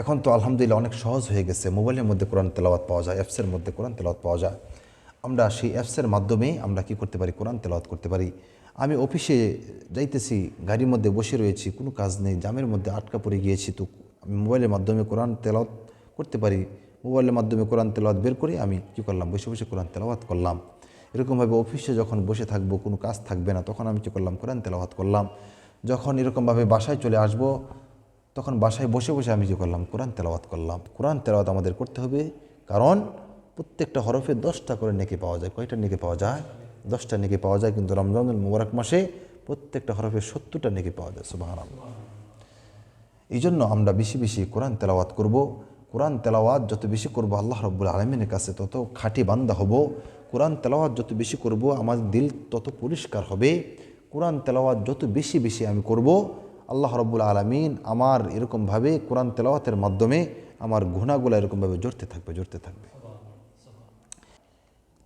এখন তো আলহামদুলিল্লাহ অনেক সহজ হয়ে গেছে। মোবাইলের মধ্যে কোরআন তেলাওয়াত পাওয়া যায় অ্যাপসের মধ্যে কোরআন তেলাওয়াত পাওয়া যায়। আমরা সেই অ্যাপসের মাধ্যমে আমরা কি করতে পারি? কোরআন তেলাওয়াত করতে পারি। আমি অফিসে যাইতেছি, গাড়ির মধ্যে বসে রয়েছি, কোনো কাজ নেই, জামের মধ্যে আটকা পড়ে গিয়েছি তো আমি মোবাইলের মাধ্যমে কোরআন তেলাওয়াত করতে পারি। মোবাইলের মাধ্যমে কোরআন তেলাওয়াত বের করে আমি কি করলাম? বসে বসে কোরআন তেলাওয়াত করলাম। এরকমভাবে অফিসে যখন বসে থাকব, কোনো কাজ থাকবে না, তখন আমি কী করলাম? কোরআন তেলাওয়াত করলাম। যখন এরকমভাবে বাসায় চলে আসব তখন বাসায় বসে বসে আমি যে করলাম, কোরআন তেলাওয়াত করলাম। কোরআন তেলাওয়াত আমাদের করতে হবে, কারণ প্রত্যেকটা হরফে দশটা করে নেকি পাওয়া যায়। কয়টা নেকি পাওয়া যায়? দশটা নেকি পাওয়া যায়, কিন্তু রমজানুল মুবারক মাসে প্রত্যেকটা হরফে সত্তরটা নেকি পাওয়া যায় সুবাহ এই জন্য আমরা বেশি বেশি কোরআন তেলাওয়াত করব। কোরআন তেলাওয়াত যত বেশি করব, আল্লাহ রব্বুল আলমিনের কাছে তত খাঁটি বান্দা হব। কোরআন তেলাওয়াত যত বেশি করব, আমার দিল তত পরিষ্কার হবে। কোরআন তেলাওয়াত যত বেশি বেশি আমি করব আল্লাহ রব্বুল আলমিন আমার এরকমভাবে কোরআন তেলাওয়াতের মাধ্যমে আমার গুণাগুলো এরকমভাবে জড়তে থাকবে জড়তে থাকবে।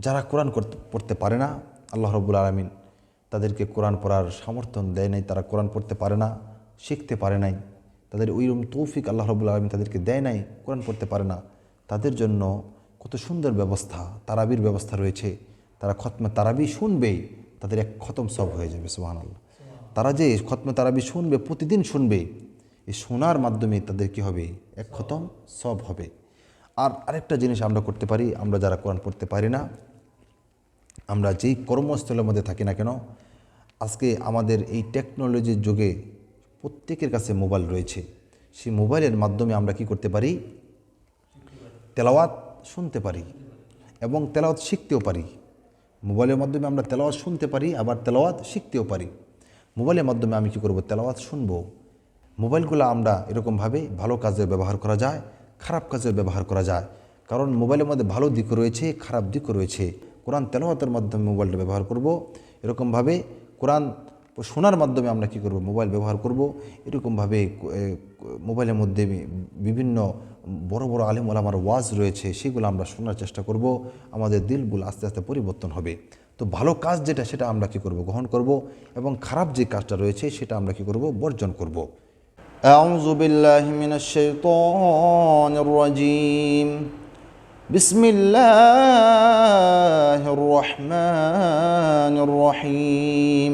যারা কোরআন করতে, পড়তে পারে না, আল্লাহ রব্বুল আলমিন তাদেরকে কোরআন পড়ার সমর্থন দেয় নাই, তারা কোরআন পড়তে পারে না, শিখতে পারে নাই, তাদের ওইরকম তৌফিক আল্লাহ রব্বুল আলমিন তাদেরকে দেয় নাই, কোরআন পড়তে পারে না, তাদের জন্য কত সুন্দর ব্যবস্থা, তারাবির ব্যবস্থা রয়েছে, তারা খতমে তারাবি শুনবেই, তাদের এক খতম সব হয়ে যাবে সুবাহ আল্লাহ তারা যে খতমে তারাবি শুনবে, প্রতিদিন শুনবে, এই শোনার মাধ্যমে তাদের কি হবে? এক খতম সব হবে। আর আরেকটা জিনিস আমরা করতে পারি, আমরা যারা কোরআন পড়তে পারি না, আমরা যেই কর্মস্থলের মধ্যে থাকি না কেন, আজকে আমাদের এই টেকনোলজির যুগে প্রত্যেকের কাছে মোবাইল রয়েছে। সেই মোবাইলের মাধ্যমে আমরা কি করতে পারি? তেলাওয়াত শুনতে পারি এবং তেলাওয়াত শিখতেও পারি। মোবাইলের মাধ্যমে আমরা তেলাওয়াত শুনতে পারি, আবার তেলাওয়াত শিখতেও পারি। মোবাইলের মাধ্যমে আমি কি করব? তেলাওয়াত শুনব। মোবাইলগুলো আমরা এরকমভাবে ভালো কাজে ব্যবহার করা যায়, খারাপ কাজে ব্যবহার করা যায়। কারণ মোবাইলের মধ্যে ভালো দিক রয়েছে, খারাপ দিকও রয়েছে। কোরআন তেলাওয়াতের মাধ্যমে মোবাইলটা ব্যবহার করব। এরকমভাবে কোরআন শোনার মাধ্যমে আমরা কি করব মোবাইল ব্যবহার করব এরকমভাবে এ, মোবাইলের মধ্যে বিভিন্ন বড় বড় আলিম ওলামার ওয়াজ রয়েছে সেগুলো আমরা শোনার চেষ্টা করব আমাদের দিলগুলো আস্তে আস্তে পরিবর্তন হবে তো ভালো কাজ যেটা সেটা আমরা কি করব গ্রহণ করব এবং খারাপ যে কাজটা রয়েছে সেটা আমরা কি করব বর্জন করব أعوذ بالله من الشيطان الرجيم بسم الله الرحمن الرحيم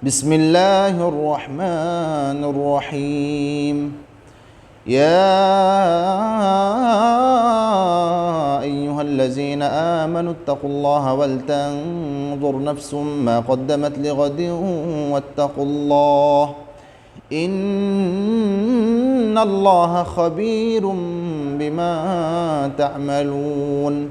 بسم الله الرحمن الرحيم يا ايها الذين امنوا اتقوا الله ولتنظر نفس ما قدمت لغد واتقوا الله ان الله خبير بما تعملون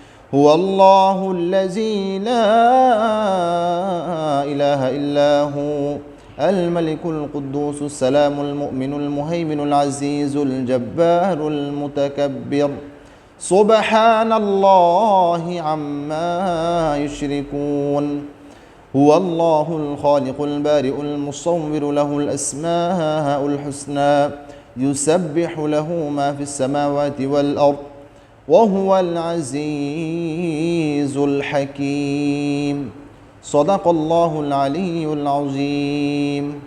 هو الله الذي لا إله إلا هو الملك القدوس السلام المؤمن المهيمن العزيز الجبار المتكبر. سبحان الله عما يشركون. هو الله الخالق البارئ المصور له الأسماء الحسنى يسبح له ما في السماوات والأرض وهو العزيز الحكيم. صدق الله العلي العظيم.